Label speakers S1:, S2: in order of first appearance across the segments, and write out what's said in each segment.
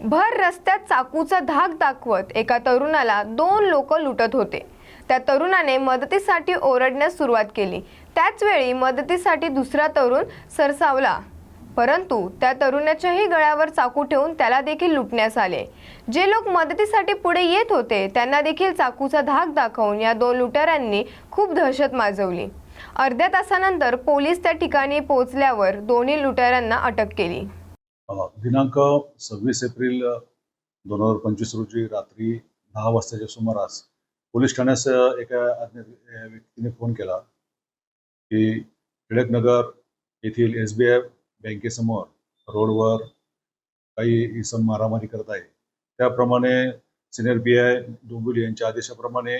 S1: भर रस्त्यात चाकूचा धाक दाखवत एका तरुणाला दोन लोक लुटत होते. त्या तरुणाने मदतीसाठी ओरडण्यास सुरुवात केली. त्याचवेळी मदतीसाठी दुसरा तरुण सरसावला. परंतु त्या तरुणाच्याही गळ्यावर चाकू ठेवून त्याला देखील लुटण्यास आले. जे लोक मदतीसाठी पुढे येत होते त्यांना देखील चाकूचा धाक दाखवून या दोन लुटाऱ्यांनी खूप दहशत माजवली. अर्ध्या तासानंतर पोलीस त्या ठिकाणी पोहोचल्यावर दोन्ही लुटाऱ्यांना अटक केली.
S2: दिनांक सव्वीस एप्रिल दोन हजार पंचवीस रोजी रात्री दहा वाजताच्या सुमारास पोलीस ठाण्यास एका अज्ञात व्यक्तीने फोन केला की टिळकनगर येथील एस बी आय बँकेसमोर रोडवर काही इसम मारामारी करत आहे. त्याप्रमाणे सिनियर पी आय डोंबिवली यांच्या आदेशाप्रमाणे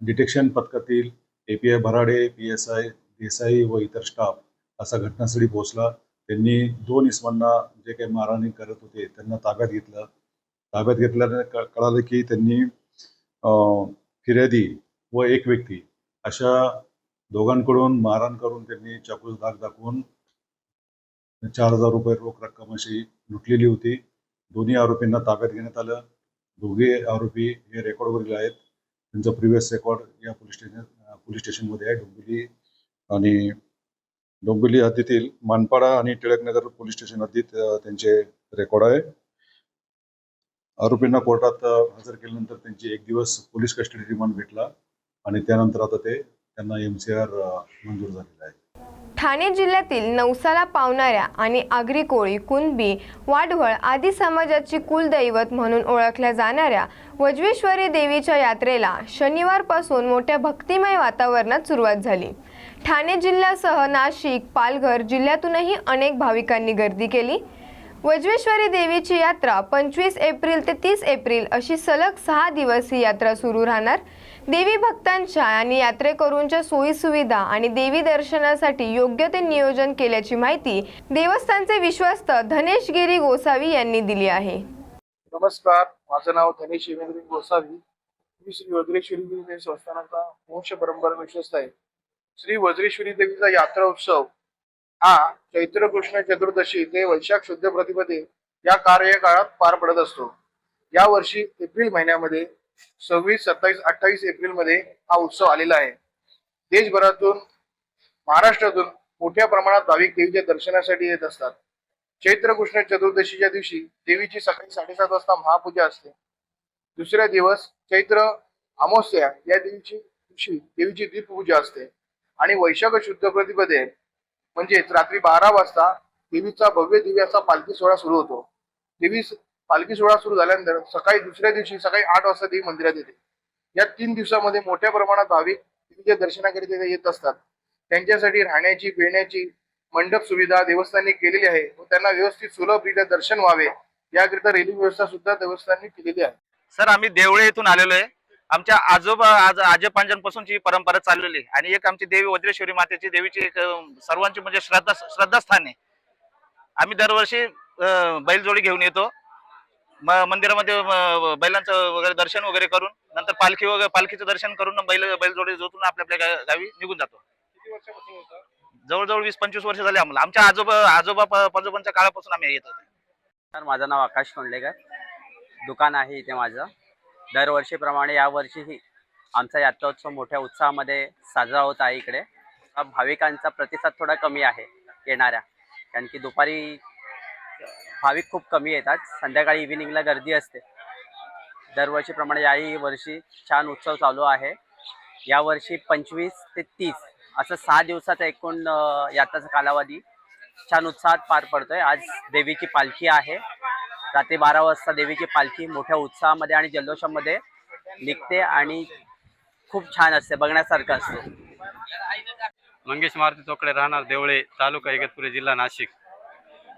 S2: डिटेक्शन पथकातील A P I Bharade P S I Desai व इतर स्टाफ असा घटनास्थळी पोहोचला. त्यांनी दोन इसमांना जे काही मारहाणी करत होते त्यांना ताब्यात घेतलं. ताब्यात घेतल्याने कळालं की त्यांनी फिर्यादी व एक व्यक्ती अशा दोघांकडून मारहाण करून त्यांनी चाकूस दाग दाखवून चार हजार रुपये रोख रक्कम अशी लुटलेली होती. दोन्ही आरोपींना ताब्यात घेण्यात आलं. दोघे आरोपी हे रेकॉर्डवरील आहेत. त्यांचा प्रिव्हियस रेकॉर्ड या पोलीस स्टेशन पोलीस स्टेशनमध्ये आहे डोंबिवली आणि डोंबिवली हद्दीतील मानपाडा आणि टिळकनगर पोलीस स्टेशन हद्दीत त्यांचे रेकॉर्ड आहे. आरोपींना कोर्टात हजर केल्यानंतर त्यांची एक दिवस पोलीस कस्टडी रिमांड भेटला आणि त्यानंतर आता ते त्यांना एम सी आर मंजूर झालेला आहे.
S1: ठाणे जिल्ह्यातील नवसाला पावणाऱ्या आणि आगरी कोळी कुणबी वाडवळ आदी समाजाची कुलदैवत म्हणून ओळखल्या जाणाऱ्या वज्वेश्वरी देवीच्या यात्रेला शनिवारपासून मोठ्या भक्तिमय वातावरणात सुरुवात झाली. ठाणे जिल्ह्यासह नाशिक पालघर जिल्ह्यातूनही अनेक भाविकांनी गर्दी केली. वज्वेश्वरी देवीची यात्रा पंचवीस एप्रिल ते तीस एप्रिल अशी सलग सहा दिवस ही यात्रा सुरू राहणार. देवी भक्तांच्या आणि यात्रेकरूंच्या सोयीसुविधा आणि देवी दर्शनासाठी योग्य ते नियोजन केल्याची माहिती देवस्थानचे विश्वस्त धनेश गिरी गोसावी यांनी दिली आहे.
S3: नमस्कार माझं नाव धनेश गोसावी. मी श्री वज्रेश्वरी देवी संस्थानाचा वंश परंपरा विश्वस्त आहे. श्री वज्रेश्वरी देवीचा यात्रा उत्सव हा चैत्र कृष्ण चतुर्दशी ते वैशाख शुद्ध प्रतिपदे या कार्यकाळात पार पडत असतो. या वर्षी एप्रिल महिन्यामध्ये सव्वीस सत्तावीस अठ्ठावीस एप्रिलमध्ये हा उत्सव आलेला आहे. देशभरातून महाराष्ट्रातून मोठ्या प्रमाणात भाविक देवीच्या दर्शनासाठी येत असतात. चैत्र कृष्ण चतुर्दशीच्या दिवशी देवीची सकाळी साडेसात वाजता महापूजा असते. दुसऱ्या दिवस चैत्र अमावस्या या दिवशी दिवशी देवीची दीपपूजा असते. आणि वैशाख शुद्ध प्रतिपदे म्हणजेच रात्री बारा वाजता देवीचा भव्य दिव्याचा पालखी सोहळा सुरू होतो. देवी पालखी सोहळा सुरू झाल्यानंतर सकाळी दुसऱ्या दिवशी सकाळी आठ वाजता देवी मंदिरात येते. या तीन दिवसामध्ये मोठ्या प्रमाणात भाविक देवीच्या दर्शनाकरिता येत असतात. त्यांच्यासाठी राहण्याची पिण्याची मंडप सुविधा देवस्थानी केलेली आहे व त्यांना व्यवस्थित सुलभरित्या दर्शन व्हावे याकरिता रेल्वे व्यवस्था सुद्धा देवस्थानी केलेली आहे.
S4: सर आम्ही देवळे येथून आलेलो आहे. आमच्या आजोबा आज आजोपांपासूनची ही परंपरा चाललेली आहे. आणि एक आमची देवी वज्रेश्वरी मातेची देवीची एक सर्वांची म्हणजे श्रद्धा श्रद्धास्थान आहे. आम्ही दरवर्षी बैलजोडी घेऊन येतो. म- मंदिरामध्ये बैलांचं वगैरे दर्शन वगैरे करून नंतर पालखी वगैरे पालखीचं दर्शन करून बैल बैलजोडी जोतून आपल्या आपल्या गावी निघून जातो.
S3: किती वर्षापासून होतं?
S4: जवळजवळ वीस पंचवीस वर्ष झाले आम्हाला. आमच्या आजोबा आजोबा पंजोबांच्या काळापासून आम्ही येत होतो.
S5: तर माझं नाव आकाश कोंडलेकर. दुकान आहे इथे माझं. दरवर्षीप्रमाणे यावर्षीही आमचा यात्रोत्सव मोठ्या उत्साहामध्ये साजरा होत आहे इकडे. भाविकांचा प्रतिसाद थोडा कमी आहे येणाऱ्या. कारण की दुपारी भाविक खूप कमी येतात. संध्याकाळी इव्हिनिंगला गर्दी असते. दरवर्षीप्रमाणे याही वर्षी छान उत्सव चालू आहे. यावर्षी पंचवीस ते तीस असं सहा दिवसाचा एकूण यात्राचा कालावधी छान उत्साहात पार पडतोय. आज देवीची पालखी आहे. रात्री बारा वाजता देवीची पालखी मोठ्या उत्साहामध्ये आणि जल्लोषामध्ये निघते आणि खूप छान असते बघण्यासारखं असते.
S6: मंगेश मारुती चोकडे राहणार देवळे तालुका इगतपुरी जिल्हा नाशिक.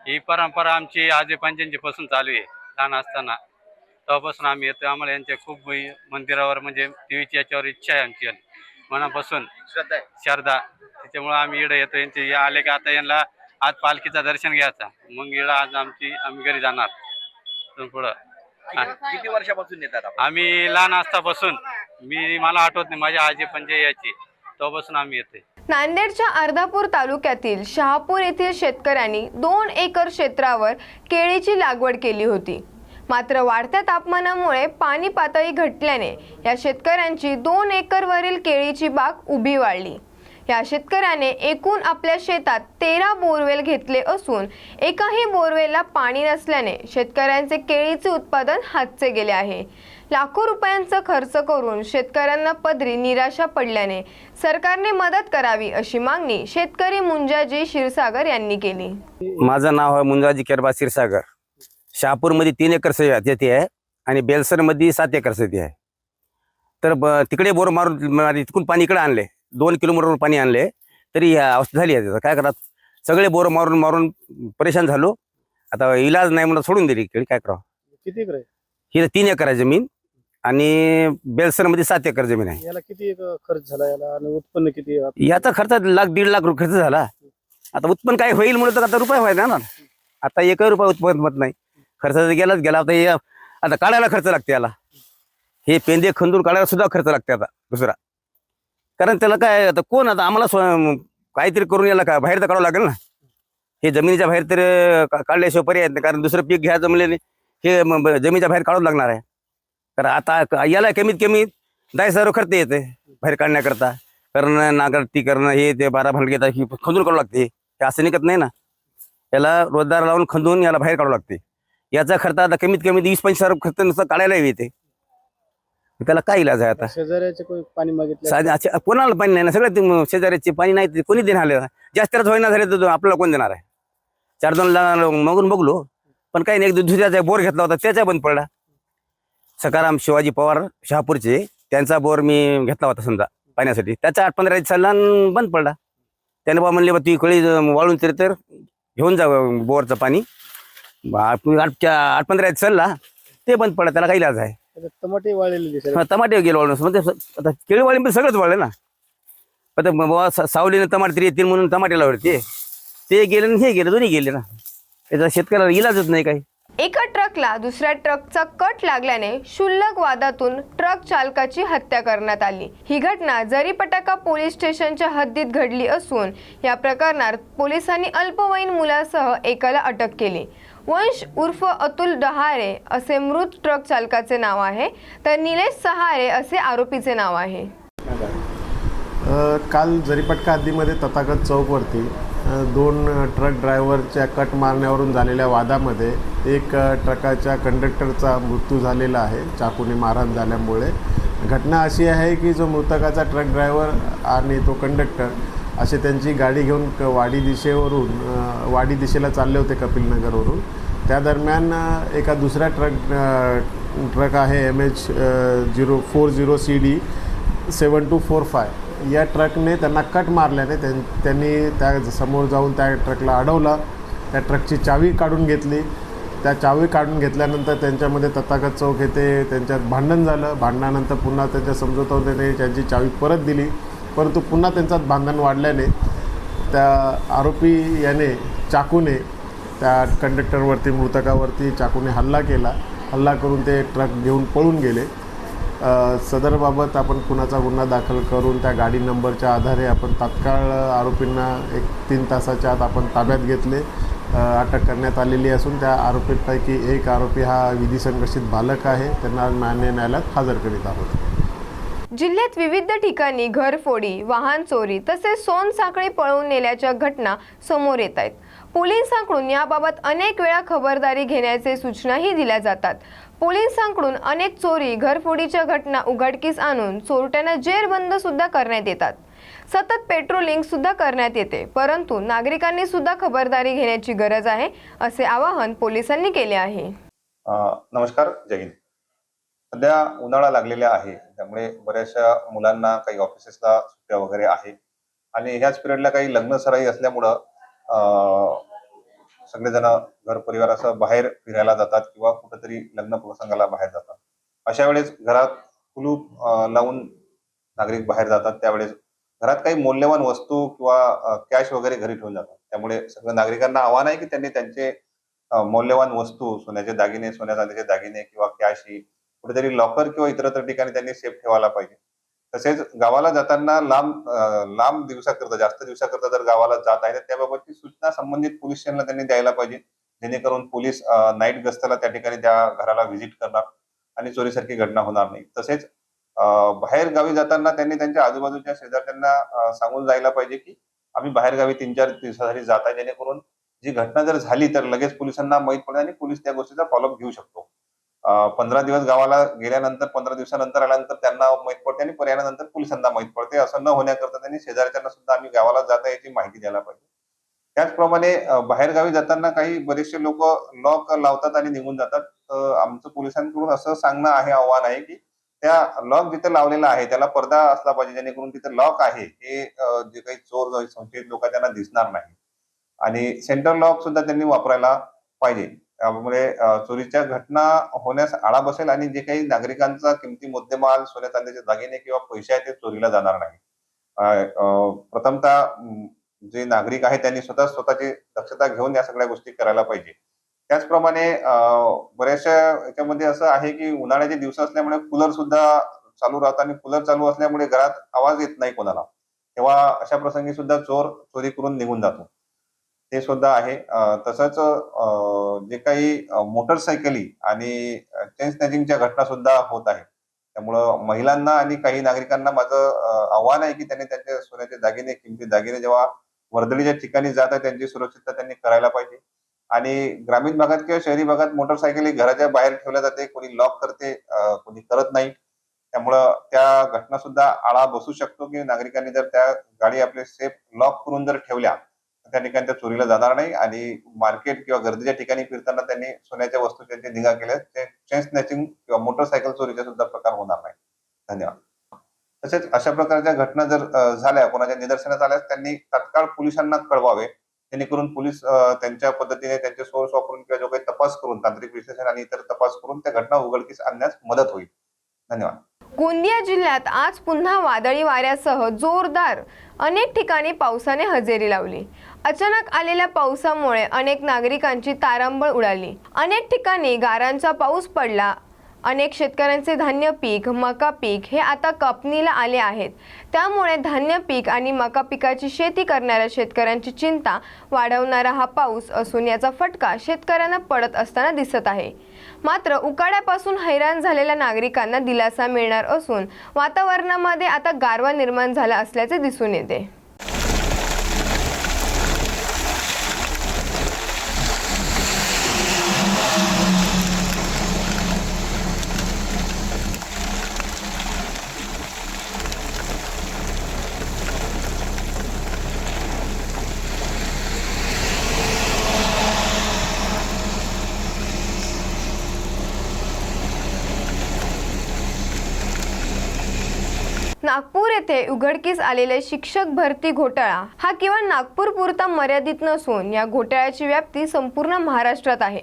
S6: ही परंपरा आमची आजी पंच्याऐंशी पासून चालू आहे लहान असताना. तेव्हापासून आम्ही येतो आम्हाला यांच्या खूप मंदिरावर म्हणजे देवीची याच्यावर इच्छा आहे आमची. मनापासून
S4: श्रद्धा आहे.
S6: श्रद्धा. त्याच्यामुळे आम्ही इकडे येतो यांचे या आले का आता यांना आज पालखीचा दर्शन घ्यायचा. मग इकडं आज आमची आम्ही घरी जाणार. इथून पुढं.
S4: किती- वर्षापासून येतात आपण?
S6: आम्ही लहान असतापासून. मी मला आठवत नाही माझ्या आजी पंजे यायची तेव्हापासून आम्ही येते
S1: नांदेडच्या अर्धापूर तालुक्यातील शहापूर येथील शेतकऱ्यांनी दोन एकर क्षेत्रावर केळीची लागवड केली होती. मात्र वाढत्या तापमानामुळे पाणी पातळी घटल्याने या शेतकऱ्यांची दोन एकरवरील केळीची बाग उभी वाढली. या शेतकऱ्याने एकूण आपल्या शेतात तेरा बोरवेल घेतले असून एकाही बोरवेलला पाणी नसल्याने शेतकऱ्यांचे केळीचे उत्पादन हातचे गेले आहे. लाखो रुपयांचा खर्च करून शेतकऱ्यांना पदरी निराशा पडल्याने सरकारने मदत करावी अशी मागणी शेतकरी मुंजाजी क्षीरसागर यांनी केली.
S7: माझं नाव आहे मुंजाजी केरबा क्षीरसागर. शहापूरमध्ये तीन एकर शेती आहे. आणि बेलसरमध्ये सात एकर शेती आहे. तर तिकडे बोर मारून तिकडून पाणी इकडे आणले. दोन किलोमीटरवर पाणी आणले तरी ह्या अवस्था झाली आहे. त्याचं काय करत सगळे बोर मारून मारून परेशान झालो. आता इलाज नाही म्हणून सोडून दिली इकडे काय करावं?
S3: किती एकर आहे?
S7: ही तीन एकर आहे जमीन आणि बेलसरमध्ये सात एकर जमीन आहे.
S3: याला किती एक खर्च झाला याला आणि उत्पन्न किती आहे?
S7: याचा खर्च लाख दीड लाख रुपये खर्च झाला. आता उत्पन्न काय होईल म्हणून तर आता रुपये व्हायला ना आता एक रुपये उत्पन्न होत नाही. खर्च तर गेलाच गेला आता हे आता काढायला खर्च लागते याला. हे पेंदे खंदून काढायला सुद्धा खर्च लागते आता दुसरा. कारण त्याला काय आता कोण आता आम्हाला काहीतरी करून याला का बाहेर तर काढावं लागेल ना. हे जमिनीच्या बाहेर तर काढल्याशिवाय पर्याय नाही कारण दुसरं पीक घ्या म्हणले हे जमिनीच्या बाहेर काढावं लागणार आहे. तर आता याला कमीत कमी दहा हजार खर्च येते बाहेर काढण्याकरता. करणं नागरती करणं हे ते बारा भांड घेतात ही खंदून काढू लागते. हे असं निघत नाही ना. याला रोजदार लावून खंदून याला बाहेर काढावं लागते. याचा खर्च आता कमीत कमी वीस पंचवीस हजार खर्च नुसतं काढायला येते त्याला काय इलाज आहे आता?
S3: शेजाऱ्याचे कोणी पाणी मागितलं?
S7: साधे अच्छा, कोणाला पाणी नाही ना? सगळ्या ते शेजाऱ्याचे पाणी नाही ते कोणी देणार आले जास्त रात होईना झाले तर आपल्याला कोण देणार आहे? चार दोन ला- मागून बघलो पण काही नाही एक दुसऱ्याचा बोर घेतला होता त्याचा बंद पडला. सकाराम शिवाजी पवार शहापूरचे त्यांचा बोर मी घेतला होता समजा पाण्यासाठी. त्याचा आठ पंधरा दिवसाला बंद पडला. त्याने बा म्हणले बा ती कळी वाळून तरी तर घेऊन जा बोरचं पाणी. बा, आठ आठ पंधरा दिवस चालला ते बंद पडला त्याला काही इलाज आहे?
S3: टमाटे वाळलेले दिसत
S7: हा टमाटे गेले वाळून. म्हणजे आता केळीवाळी पण सगळंच वाळलं ना. आता बाबा सावलीनं टमाटे तरी येतील म्हणून टमाटे लावले ते. गेले आणि हे गेले दोन्ही गेले ना. त्याचा शेतकऱ्याला इलाजच नाही काही.
S1: एका ट्रकला दुसऱ्या ट्रकचा कट लागल्याने क्षुल्लक वादातून ट्रक चालकाची हत्या करण्यात आली. ही घटना जरीपटाका पोलीस स्टेशनच्या हद्दीत घडली असून या प्रकरणात पोलिसांनी अल्पवयीन मुलासह एकाला अटक केली. वंश उर्फ अतुल डहारे असे मृत ट्रक चालकाचे नाव आहे तर निलेश सहारे असे आरोपीचे नाव आहे.
S8: काल जरीपटका हद्दीमध्ये तथागत चौकवरती दोन ट्रक ड्रायव्हरच्या कट मारण्यावरून झालेल्या वादामध्ये एक ट्रकाच्या कंडक्टरचा मृत्यू झालेला आहे चाकूने मारहाण झाल्यामुळे. घटना अशी आहे की जो मृतकाचा ट्रक ड्रायव्हर आणि तो कंडक्टर असे त्यांची गाडी घेऊन क वाडी दिशेवरून वाडी दिशेला चालले होते कपिलनगरवरून त्या दरम्यान एका दुसऱ्या ट्रक ट्रक आहे M H zero four zero C D seven two four five. या ट्रकने त्यांना कट मारल्याने त्यां त्यांनी त्या समोर जाऊन त्या ट्रकला अडवला. त्या ट्रकची चावी काढून घेतली. त्या चावी काढून घेतल्यानंतर त्यांच्यामध्ये तथागत चौक येते त्यांच्यात भांडण झालं. भांडणानंतर पुन्हा त्यांच्या समजवता त्यांनी त्यांची चावी परत दिली. परंतु पुन्हा त्यांच्यात भांडण वाढल्याने त्या आरोपी याने चाकूने त्या कंडक्टरवरती मृतकावरती चाकूने हल्ला केला. हल्ला करून ते ट्रक घेऊन पळून गेले. सदरबाबत आपण कुणाचा गुन्हा दाखल करून त्या गाडी नंबरच्या आधारे आपण तात्काळ आरोपींना एक तीन तासाच्या आत आपण ताब्यात घेतले. अटक करण्यात आलेली असून त्या आरोपींपैकी एक आरोपी हा विधी संघर्षित बालक आहे. त्यांना मान्य न्यायालयात हजर करीत आहोत.
S1: जिल्ह्यात विविध ठिकाणी घरफोडी वाहन चोरी तसेच सोनसाखळी पळवून नेल्याच्या घटना समोर येत आहेत. पोलिसांकडून याबाबत अनेक वेळा खबरदारी घेण्याचे सूचनाही दिल्या जातात. पोलिसांकडून अनेक चोरी घरफोडीच्या घटना उघडकीस आणून चोरट्यांना जेरबंद सुद्धा करण्यात येतात. सतत पेट्रोलिंग सुद्धा करण्यात येते परंतु नागरिकांनी सुद्धा खबरदारी घेण्याची गरज आहे असे आवाहन पोलिसांनी केले आहे.
S9: नमस्कार जय हिंद. सध्या उन्हाळा लागलेला आहे. त्यामुळे बऱ्याचशा मुलांना काही ऑफिसेसला सुट्ट्या वगैरे आहे आणि ह्याच पिरियडला काही लग्न सराई असल्यामुळं सगळेजण घर परिवारासह बाहेर फिरायला जातात किंवा कुठेतरी लग्न प्रसंगाला बाहेर जातात. अशा वेळेस घरात कुलूप लावून नागरिक बाहेर जातात. त्यावेळेस घरात काही मौल्यवान वस्तू किंवा कॅश वगैरे घरी ठेवून जातात. त्यामुळे सगळं नागरिकांना आव्हान आहे की त्यांनी त्यांचे मौल्यवान वस्तू सोन्याचे दागिने सोन्या चांदीचे दागिने किंवा कॅश ही कुठेतरी लॉकर किंवा इतरत्र ठिकाणी त्यांनी सेफ ठेवायला पाहिजे. तसेच गावाला जाताना लांब लांब दिवसाकरता जास्त दिवसाकरता जर गावाला जात आहे तर त्याबाबतची सूचना संबंधित पोलीस स्टेशनला त्यांनी द्यायला पाहिजे. जेणेकरून पोलीस नाईट गस्ताला त्या ठिकाणी त्या घराला व्हिजिट करणार आणि चोरीसारखी घटना होणार नाही. तसेच बाहेर गावी जाताना त्यांनी त्यांच्या आजूबाजूच्या शेजारच्यांना सांगून जायला पाहिजे की आम्ही बाहेर गावी तीन चार दिवसासाठी जात आहे. जेणेकरून जी घटना जर झाली तर लगेच पोलिसांना माहीत पडेल आणि पोलीस त्या गोष्टीचा फॉलोअप घेऊ शकतो. पंधरा दिवस गावाला गेल्यानंतर पंधरा दिवसानंतर आल्यानंतर त्यांना माहीत पडते आणि पर्यायानंतर पोलिसांना माहीत पडते. असं न होण्याकरता त्यांनी शेजारच्यांना सुद्धा आम्ही गावाला जाता याची माहिती द्यायला पाहिजे. त्याचप्रमाणे बाहेरगावी जाताना काही बरेचसे लोक लॉक लावतात आणि निघून जातात. आमचं पोलिसांकडून असं सांगणं आहे आव्हान आहे की त्या लॉक जिथे लावलेला आहे त्याला पडदा असला पाहिजे जेणेकरून तिथे लॉक आहे हे जे काही चोर संशयित लोक त्यांना दिसणार नाही. आणि सेंटर लॉक सुद्धा त्यांनी वापरायला पाहिजे. त्यामुळे चोरीच्या घटना होण्यास आळा बसेल आणि जे काही नागरिकांचा किमती मुद्देमाल सोन्या चांदीचे दागिने किंवा पैसे आहेत ते चोरीला जाणार नाही. प्रथमतः जे नागरिक आहेत त्यांनी स्वतः स्वतःची दक्षता घेऊन या सगळ्या गोष्टी करायला पाहिजे. त्याचप्रमाणे बऱ्याचशा याच्यामध्ये असं आहे की उन्हाळ्याचे दिवस असल्यामुळे कूलर सुद्धा चालू राहतात आणि कूलर चालू असल्यामुळे घरात आवाज येत नाही कोणाला. तेव्हा अशा प्रसंगी सुद्धा चोर चोरी करून निघून जातो. ते सुद्धा आहे. तसंच जे काही मोटरसायकली आणि चेन स्नॅचिंगच्या घटना सुद्धा होत आहेत. त्यामुळं महिलांना आणि काही नागरिकांना माझं आव्हान आहे की त्यांनी त्यांचे सोन्याचे दागिने किमती दागिने जेव्हा वर्दळीच्या ठिकाणी जात आहे त्यांची सुरक्षितता त्यांनी करायला पाहिजे. आणि ग्रामीण भागात किंवा शहरी भागात मोटरसायकली घराच्या बाहेर ठेवल्या जाते कोणी लॉक करते कोणी करत नाही. त्यामुळं त्या घटना सुद्धा आळा बसू शकतो की नागरिकांनी जर त्या गाडी आपले सेफ लॉक करून जर ठेवल्या त्या ठिकाणी त्या चोरीला जाणार नाही आणि मार्केट किंवा गर्दीच्या ठिकाणी फिरताना त्यांनी सोन्याच्या वस्तू त्यांची निगा केल्या. ते चेन स्नॅचिंग किंवा मोटरसायकल चोरीचे सुद्धा प्रकार होणार नाही. धन्यवाद. तसेच अशा प्रकारच्या घटना जर झाल्या कोणाच्या निदर्शनात आल्यास त्यांनी तत्काळ पोलिसांना कळवावे. जेणेकरून पोलीस त्यांच्या पद्धतीने त्यांचे सोर्स वापरून किंवा जो काही तपास करून तांत्रिक विश्लेषण आणि इतर तपास करून त्या घटना उघडकीस आणण्यास मदत होईल. धन्यवाद.
S1: गोंदिया जिल्ह्यात आज पुन्हा वादळी वाऱ्यासह जोरदार अनेक ठिकाणी पावसाने हजेरी लावली. अचानक आलेल्या पावसामुळे अनेक नागरिकांची तारांबळ उडाली. अनेक ठिकाणी गारांचा पाऊस पडला. अनेक शेतकऱ्यांचे धान्य पीक मका पीक हे आता कापणीला आले आहेत. त्यामुळे धान्य पीक आणि मका पिकाची शेती करणाऱ्या शेतकऱ्यांची चिंता वाढवणारा हा पाऊस असून याचा फटका शेतकऱ्यांना पडत असताना दिसत आहे. मात्र उकाड्यापासून हैराण झालेल्या नागरिकांना दिलासा मिळणार असून वातावरणामध्ये आता गारवा निर्माण झाला असल्याचे दिसून येते नागपूर येथे उघडकीस आलेले शिक्षक भरती घोटाळा. हा केवळ नागपूर पुरता मर्यादित नसून या घोटाळ्याची व्याप्ती संपूर्ण महाराष्ट्रात आहे.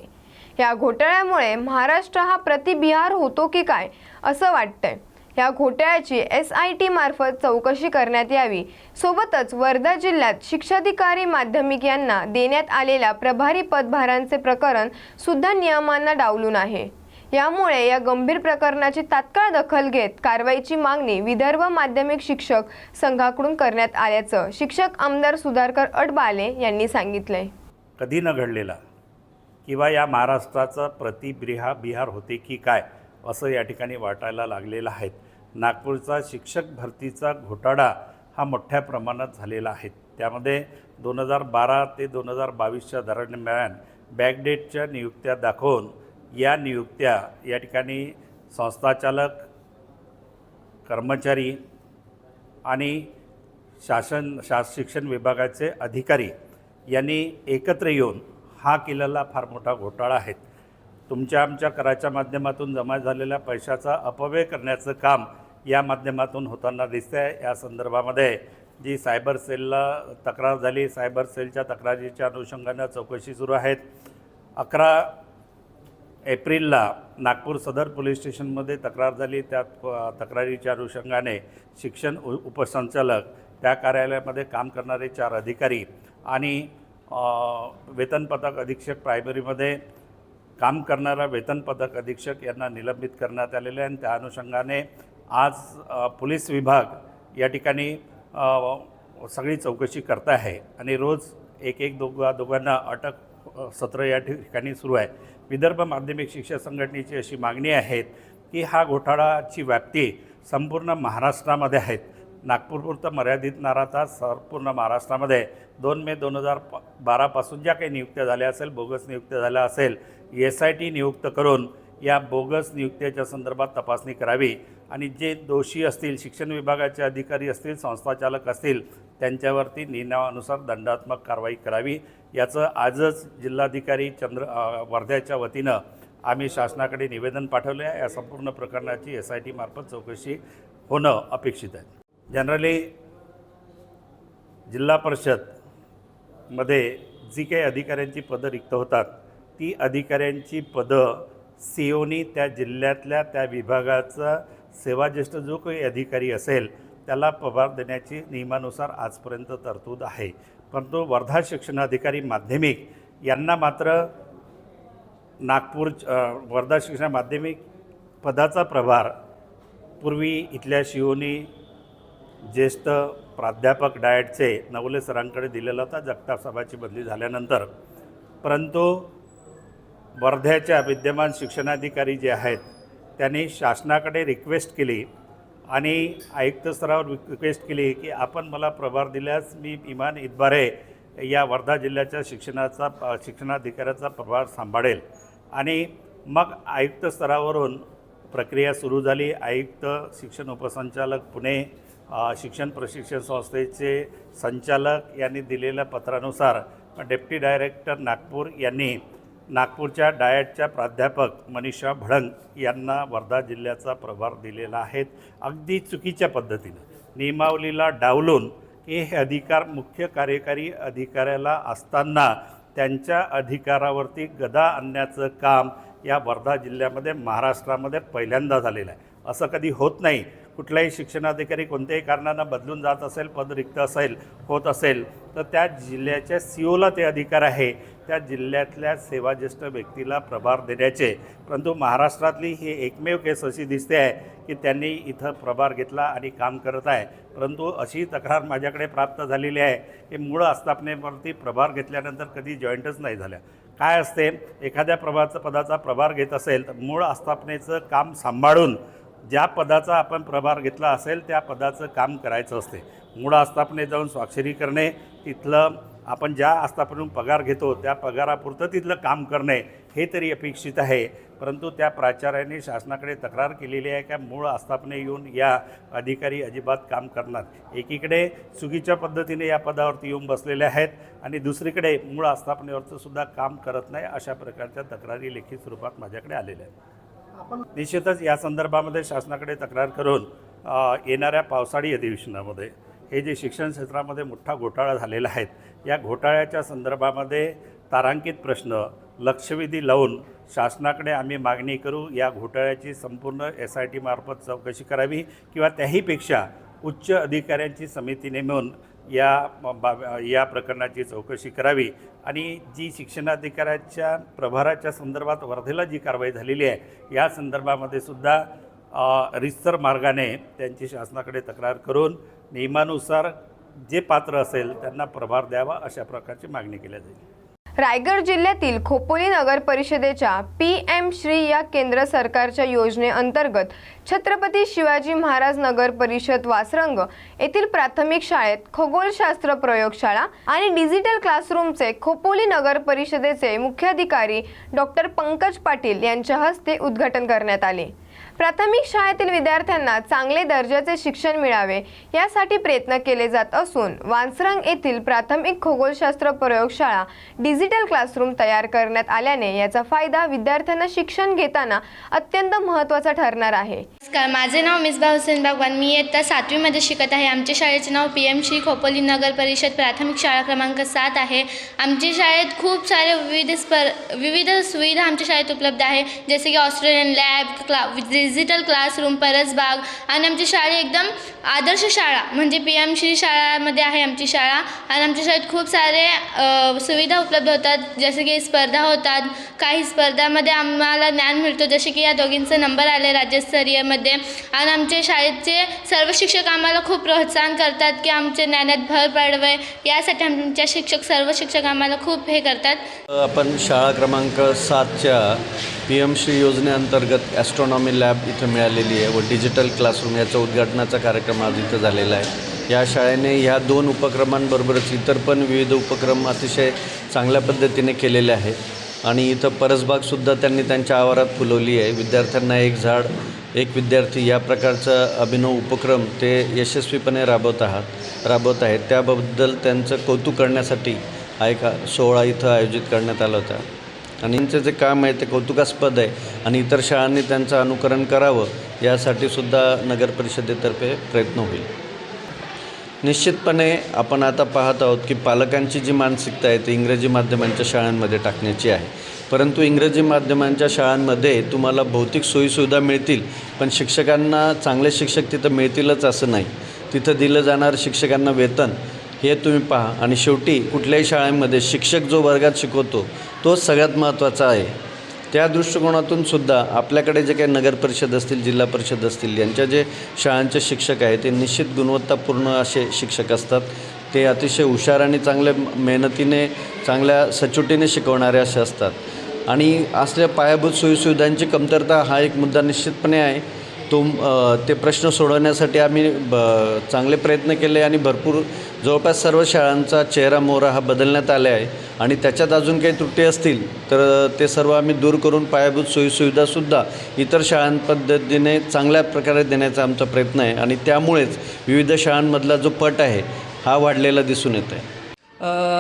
S1: या घोटाळ्यामुळे महाराष्ट्र हा प्रतिबिहार होतो की काय असं वाटतंय. या घोटाळ्याची एस आय टी मार्फत चौकशी करण्यात यावी. सोबतच वर्धा जिल्ह्यात शिक्षाधिकारी माध्यमिक यांना देण्यात आलेल्या प्रभारी पदभारांचे प्रकरण सुद्धा नियमांना डावलून आहे. यामुळे या गंभीर प्रकरणाची तात्काळ दखल घेत कारवाईची मागणी विदर्भ माध्यमिक शिक्षक संघाकडून करण्यात आल्याचं शिक्षक आमदार सुधाकर अडबाले यांनी सांगितलंय.
S10: कधी न घडलेला किंवा या महाराष्ट्राचं प्रतिब्रिहा बिहार होते की काय असं या ठिकाणी वाटायला लागलेलं आहे. नागपूरचा शिक्षक भरतीचा घोटाळा हा मोठ्या प्रमाणात झालेला आहे. त्यामध्ये दोन हजार बारा ते दोन हजार बावीसच्या दरम्यान बॅकडेटच्या नियुक्त्या दाखवून या नियुक्त्या या ठिकाणी संस्थाचालक कर्मचारी आणि शासन शास शिक्षण विभागाचे अधिकारी यांनी एकत्र येऊन हा केलेला फार मोठा घोटाळा आहे. तुमच्या आमच्या कराच्या माध्यमातून जमा झालेल्या पैशाचा अपव्यय करण्याचं काम या माध्यमातून होताना दिसतं आहे या संदर्भामध्ये जी सायबर सेलला तक्रार झाली सायबर सेलच्या तक्रारीच्या अनुषंगानं चौकशी सुरू आहेत. अकरा एप्रिलला नागपूर सदर पोलीस स्टेशनमध्ये तक्रार झाली. त्या तक्रारीच्या अनुषंगाने शिक्षण उ उपसंचालक त्या कार्यालयामध्ये काम करणारे चार अधिकारी आणि वेतन पथक अधीक्षक प्रायमरीमध्ये काम करणारा वेतन पथक अधीक्षक यांना निलंबित करण्यात आलेले आहे आणि त्या अनुषंगाने आज पोलीस विभाग या ठिकाणी सगळी चौकशी करत आहे आणि रोज एक एक दोघा दोघांना अटक सत्र या ठिकाणी सुरू आहे. विदर्भ माध्यमिक शिक्षक संघटनेची अशी मागणी आहे की हा घोटाळाची व्याप्ती संपूर्ण महाराष्ट्रामध्ये आहेत नागपूरपुरतं मर्यादित न राहता संपूर्ण महाराष्ट्रामध्ये. दोन मे दोन हजार प बारापासून ज्या काही नियुक्त्या झाल्या असेल बोगस नियुक्त्या झाल्या असेल एस आय टी नियुक्त करून या बोगस नियुक्त्याच्या संदर्भात तपासणी करावी. आणि जे दोषी असतील शिक्षण विभागाचे अधिकारी असतील संस्थाचालक असतील त्यांच्यावरती नियमानुसार दंडात्मक कारवाई करावी. याचं आजच जिल्हाधिकारी चंद्र वर्ध्याच्या वतीनं आम्ही शासनाकडे निवेदन पाठवले आहे. या संपूर्ण प्रकरणाची एस आय टी मार्फत चौकशी होणं अपेक्षित आहे. जनरली जिल्हा परिषदमध्ये जी काही अधिकाऱ्यांची पदं रिक्त होतात ती अधिकाऱ्यांची पदं सी ओनी त्या जिल्ह्यातल्या त्या विभागाचा सेवाज्येष्ठ जो काही अधिकारी असेल त्याला पगार देण्याची नियमानुसार आजपर्यंत तरतूद आहे. परंतु वर्धा शिक्षणाधिकारी माध्यमिक यांना मात्र नागपूर वर्धा शिक्षण माध्यमिक पदाचा प्रभार पूर्वी इथल्या शिवनी ज्येष्ठ प्राध्यापक डाएटचे नवले सरांकडे दिलेला होता. जगताप साहेबाची बदली झाल्यानंतर. परंतु वर्ध्याच्या विद्यमान शिक्षणाधिकारी जे आहेत त्यांनी शासनाकडे रिक्वेस्ट केली. आणि आयुक्त स्तरावर रिक्वेस्ट केली की आपण मला प्रभार दिल्यास मी इमान इतबारे या वर्धा जिल्ह्याच्या शिक्षणाचा शिक्षणाधिकाऱ्याचा प्रभार सांभाळेल. आणि मग आयुक्त स्तरावरून प्रक्रिया सुरू झाली. आयुक्त शिक्षण उपसंचालक पुणे शिक्षण प्रशिक्षण संस्थेचे संचालक यांनी दिलेल्या पत्रानुसार डेप्टी डायरेक्टर नागपूर यांनी नागपूरच्या डायटच्या प्राध्यापक मनीषा भडंग यांना वर्धा जिल्ह्याचा प्रभार दिलेला आहे. अगदी चुकीच्या पद्धतीनं. नियमावलीला डावलून हे अधिकार मुख्य कार्यकारी अधिकाऱ्याला असताना त्यांच्या अधिकारावरती गदा आणण्याचं काम या वर्धा जिल्ह्यामध्ये महाराष्ट्रामध्ये पहिल्यांदा झालेलं आहे. असं कधी होत नाही. कुठलाही शिक्षणाधिकारी कोणत्याही कारणानं बदलून जात असेल पद रिक्त असेल होत असेल तर त्या जिल्ह्याच्या सी ओला ते अधिकार आहे. त्या जिल्ह्यातल्या सेवाज्येष्ठ व्यक्तीला प्रभार देण्याचे परंतु महाराष्ट्रातली ही एकमेव केस अशी दिसते आहे की त्यांनी इथं प्रभार घेतला आणि काम करत आहे. परंतु अशी तक्रार माझ्याकडे प्राप्त झालेली आहे की मूळ आस्थापनेवरती प्रभार घेतल्यानंतर कधी जॉईंटच नाही झाल्या. काय असते? एखाद्या प्रभाचं पदाचा प्रभार घेत असेल तर मूळ आस्थापनेचं काम सांभाळून ज्या पदाचा आपण प्रभार घेतला असेल त्या पदाचं काम करायचं असते. मूळ आस्थापने जाऊन स्वाक्षरी करणे तिथलं आपण ज्या आस्थापनेतून पगार घेतो त्या पगारापुरतं तिथलं काम करणे हे तरी अपेक्षित आहे. परंतु त्या प्राचार्याने शासनाकडे तक्रार केलेली आहे का? मूळ आस्थापने येऊन या अधिकारी अजिबात काम करणार. एकीकडे चुकीच्या पद्धतीने या पदावरती येऊन बसलेले आहेत आणि दुसरीकडे मूळ आस्थापनेवरचं सुद्धा काम करत नाही अशा प्रकारच्या तक्रारी लेखी स्वरूपात माझ्याकडे आलेल्या आहेत. निश्चितच या संदर्भामध्ये शासनाकडे तक्रार करून येणाऱ्या पावसाळी अधिवेशनामध्ये हे जे शिक्षण क्षेत्रामध्ये मोठा घोटाळा झालेला आहे या घोटाळ्याच्या संदर्भामध्ये तारांकित प्रश्न लक्षवेधी लावून शासनाकडे आम्ही मागणी करू या घोटाळ्याची संपूर्ण एस आय टी मार्फत चौकशी करावी किंवा त्याहीपेक्षा उच्च अधिकाऱ्यांची समिती नेमून या बाब या प्रकरणाची चौकशी करावी. आणि जी शिक्षणाधिकाऱ्याच्या प्रभाराच्या संदर्भात वर्धेला जी कारवाई झालेली आहे या संदर्भामध्ये सुद्धा रिस्तर मार्गाने त्यांची शासनाकडे तक्रार करून नियमानुसार जे पात्र असेल त्यांना प्रभार द्यावा अशा प्रकारची मागणी केल्या जाईल.
S1: रायगड जिल्ह्यातील खोपोली नगर परिषदेच्या पी एम श्री या केंद्र सरकारच्या योजनेअंतर्गत छत्रपती शिवाजी महाराज नगर परिषद वासरंग येथील प्राथमिक शाळेत खगोलशास्त्र प्रयोगशाळा आणि डिजिटल क्लासरूमचे खोपोली नगर परिषदेचे मुख्याधिकारी डॉक्टर पंकज पाटील यांच्या हस्ते उद्घाटन करण्यात आले. प्राथमिक शाळेतील विद्यार्थ्यांना चांगले दर्जाचे शिक्षण मिळावे यासाठी प्रयत्न केले जात असून वानसरंग येथील प्राथमिक खगोलशास्त्र प्रयोगशाळा डिजिटल क्लासरूम तयार करण्यात आल्याने याचा फायदा विद्यार्थ्यांना शिक्षण घेताना अत्यंत महत्त्वाचा ठरणार आहे.
S11: नमस्कार माझे नाव मिसबा हुसेन बागवान मी इयत्ता सातवीमध्ये शिकत आहे. आमच्या शाळेचे नाव पी एम श्री खोपोली नगर परिषद प्राथमिक शाळा क्रमांक सात आहे. आमच्या शाळेत खूप सारे विविध स्पर विविध सुविधा आमच्या शाळेत उपलब्ध आहे. जसे की ऑस्ट्रेलियन लॅब क्ला डिजिटल क्लासरूम परसबाग आणि आमची शाळा एकदम आदर्श शाळा म्हणजे पी एम श्री शाळामध्ये आहे आमची शाळा. आणि आमच्या शाळेत खूप सारे सुविधा उपलब्ध होतात. जसे की स्पर्धा होतात. काही स्पर्धामध्ये आम्हाला ज्ञान मिळतो. जसे की या दोघींचा नंबर आले राज्यस्तरीयमध्ये. आणि आमच्या शाळेचे सर्व शिक्षक आम्हाला खूप प्रोत्साहन करतात की आमच्या ज्ञानात भर पडवे यासाठी आमच्या शिक्षक सर्व शिक्षक आम्हाला खूप हे करतात.
S12: आपण शाळा क्रमांक सातच्या पी एम श्री योजनेअंतर्गत ॲस्ट्रॉनॉमी लॅब इथं मिळालेली आहे व डिजिटल क्लासरूम याचा उद्घाटनाचा कार्यक्रम आज इथं झालेला आहे. या शाळेने ह्या दोन उपक्रमांबरोबरच इतर पण विविध उपक्रम अतिशय चांगल्या पद्धतीने केलेले आहेत. आणि इथं परसबागसुद्धा त्यांनी त्यांच्या आवारात फुलवली आहे. विद्यार्थ्यांना एक झाड एक विद्यार्थी या प्रकारचा अभिनव उपक्रम ते यशस्वीपणे राबवत आहात राबवत आहेत. त्याबद्दल त्यांचं कौतुक करण्यासाठी हा एक सोहळा इथं आयोजित करण्यात आला होता. आणि यांचं जे काम आहे ते कौतुकास्पद आहे आणि इतर शाळांनी त्यांचं अनुकरण करावं यासाठी सुद्धा नगर परिषदेतर्फे प्रयत्न होईल. निश्चितपणे आपण आता पाहत आहोत की पालकांची जी मानसिकता आहे ती इंग्रजी माध्यमांच्या शाळांमध्ये टाकण्याची आहे. परंतु इंग्रजी माध्यमांच्या शाळांमध्ये तुम्हाला भौतिक सोयीसुविधा मिळतील पण शिक्षकांना चांगले शिक्षक तिथं मिळतीलच असं नाही. तिथं दिलं जाणारं शिक्षकांना वेतन हे तुम्ही पहा. आणि शेवटी कुठल्याही शाळेमध्ये शिक्षक जो वर्गात शिकवतो तोच सगळ्यात महत्त्वाचा आहे. त्या दृष्टिकोनातून सुद्धा आपल्याकडे जे काही नगर परिषद असतील जिल्हा परिषद असतील यांच्या जे शाळांचे शिक्षक आहेत ते निश्चित गुणवत्तापूर्ण असे शिक्षक असतात. ते अतिशय हुशार आणि चांगल्या मेहनतीने चांगल्या सचोटीने शिकवणारे असे असतात. आणि असल्या पायाभूत सोयीसुविधांची कमतरता हा एक मुद्दा निश्चितपणे आहे. तो ते प्रश्न सोडवण्यासाठी आम्ही ब चांगले प्रयत्न केले आणि भरपूर जवळपास सर्व शाळांचा चेहरा मोहरा हा बदलण्यात आला आहे. आणि त्याच्यात अजून काही त्रुटी असतील तर ते सर्व आम्ही दूर करून पायाभूत सोयीसुविधासुद्धा इतर शाळांपद्धतीने चांगल्या प्रकारे देण्याचा आमचा प्रयत्न आहे. आणि त्यामुळेच विविध शाळांमधला जो पट आहे हा वाढलेला दिसून येत आहे.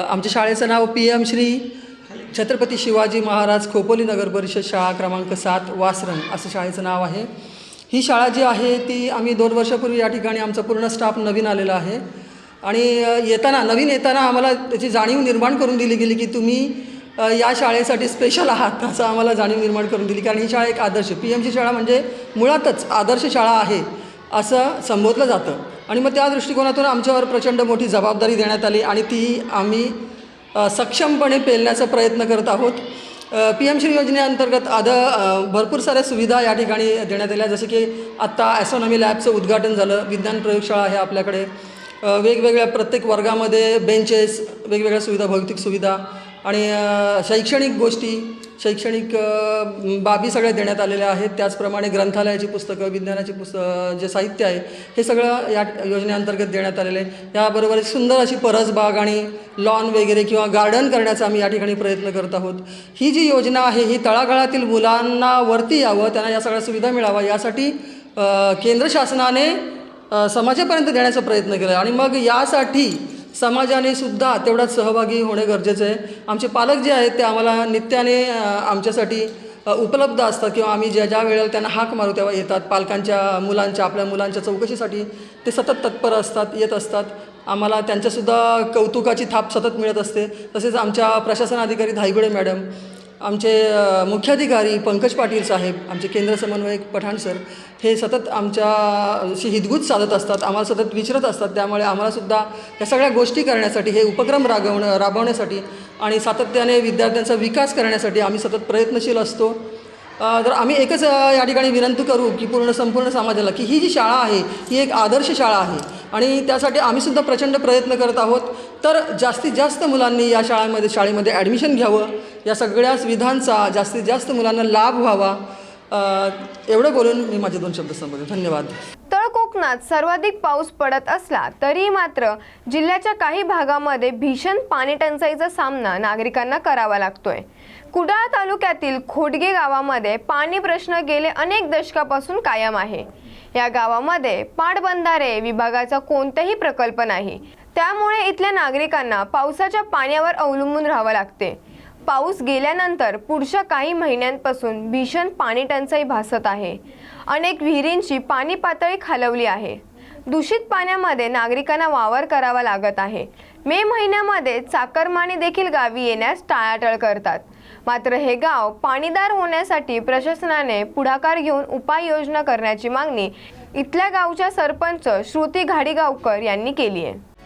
S13: आमच्या शाळेचं नाव पी एम श्री छत्रपती शिवाजी महाराज खोपोली नगर परिषद शाळा क्रमांक सात वासरण असं शाळेचं नाव आहे. ही शाळा जी आहे ती आम्ही दोन वर्षापूर्वी या ठिकाणी आमचा पूर्ण स्टाफ नवीन आलेला आहे. आणि येताना नवीन येताना आम्हाला त्याची जाणीव निर्माण करून दिली गेली की तुम्ही या शाळेसाठी स्पेशल आहात असं आम्हाला जाणीव निर्माण करून दिली. कारण ही शाळा एक आदर्श पी एम सी शाळा म्हणजे मुळातच आदर्श शाळा आहे असं संबोधलं जातं. आणि मग त्या दृष्टिकोनातून आमच्यावर प्रचंड मोठी जबाबदारी देण्यात आली आणि ती आम्ही सक्षमपणे पेलण्याचा प्रयत्न करत आहोत. पी एम श्री योजनेअंतर्गत आद भरपूर साऱ्या सुविधा या ठिकाणी देण्यात आल्या. जसं की आत्ता ॲसोनॉमी लॅबचं उद्घाटन झालं विज्ञान प्रयोगशाळा आहे आपल्याकडे. वेगवेगळ्या प्रत्येक वर्गामध्ये बेंचेस वेगवेगळ्या सुविधा भौतिक सुविधा आणि शैक्षणिक गोष्टी शैक्षणिक बाबी सगळ्या देण्यात आलेल्या आहेत. त्याचप्रमाणे ग्रंथालयाची पुस्तकं विज्ञानाची पुस्तकं जे साहित्य आहे हे सगळं या योजनेअंतर्गत देण्यात आलेलं आहे. याबरोबर सुंदर अशी परसबाग आणि लॉन वगैरे किंवा गार्डन करण्याचा आम्ही या ठिकाणी प्रयत्न करत आहोत. ही जी योजना आहे ही तळागाळातील मुलांना वरती यावं त्यांना या सगळ्या सुविधा मिळाव्या यासाठी केंद्र शासनाने समाजापर्यंत देण्याचा प्रयत्न केला आहे. आणि मग यासाठी समाजाने सुद्धा तेवढाच सहभागी होणे गरजेचं आहे. आमचे पालक जे आहेत ते आम्हाला नित्याने आमच्यासाठी उपलब्ध असतात किंवा आम्ही ज्या ज्या वेळेला त्यांना हाक मारू तेव्हा येतात. पालकांच्या मुलांच्या आपल्या मुलांच्या चौकशीसाठी ते सतत तत्पर असतात येत असतात. आम्हाला त्यांच्यासुद्धा कौतुकाची थाप सतत मिळत असते. तसेच आमच्या प्रशासन अधिकारी धायगुडे मॅडम आमचे मुख्याधिकारी पंकज पाटील साहेब आमचे केंद्र समन्वयक पठाण सर हे सतत आमच्याशी हितगुज साधत असतात आम्हाला सतत विचारत असतात त्यामुळे आम्हालासुद्धा या सगळ्या गोष्टी करण्यासाठी हे उपक्रम राबवणं राबवण्यासाठी आणि सातत्याने विद्यार्थ्यांचा विकास करण्यासाठी आम्ही सतत प्रयत्नशील असतो. तर आम्ही एकच या ठिकाणी विनंती करू की पूर्ण संपूर्ण समाजाला की ही जी शाळा आहे ही एक आदर्श शाळा आहे आणि त्यासाठी आम्हीसुद्धा प्रचंड प्रयत्न करत आहोत. तर जास्तीत जास्त मुलांनी या शाळांमध्ये शाळेमध्ये ॲडमिशन घ्यावं. या सगळ्या सुविधांचा जास्तीत जास्त मुलांना लाभ व्हावा. एवढं बोलून मी माझे दोन शब्द संपवते. धन्यवाद.
S1: तळ कोकणात सर्वाधिक पाऊस पडत असला तरी मात्र जिल्ह्याच्या काही भागामध्ये भीषण पाणी टंचाईचा सामना नागरिकांना करावा लागतोय. कुडाळ तालुक्यातील खोडगे गावामध्ये पाणी प्रश्न गेले अनेक दशकापासून कायम आहे. या गावामध्ये पाटबंधारे विभागाचा कोणताही प्रकल्प नाही. त्यामुळे इथल्या नागरिकांना पावसाच्या पाण्यावर अवलंबून राहावं लागते. पाऊस गेल्यानंतर पुढच्या काही महिन्यांपासून भीषण पाणी टंचाई भासत आहे. अनेक विहिरींची पाणी पातळी खालवली आहे. दूषित पाण्यामध्ये नागरिकांना वावर करावा लागत आहे. मे महिन्यामध्ये चाकरमानी देखील गावी येण्यास टाळाटाळ करतात. मात्र हे गाव पाणीदार होण्यासाठी प्रशासनाने पुढाकार घेऊन उपाययोजना करण्याची मागणी इथल्या गावच्या सरपंच श्रुती घाडीगावकर यांनी केली आहे.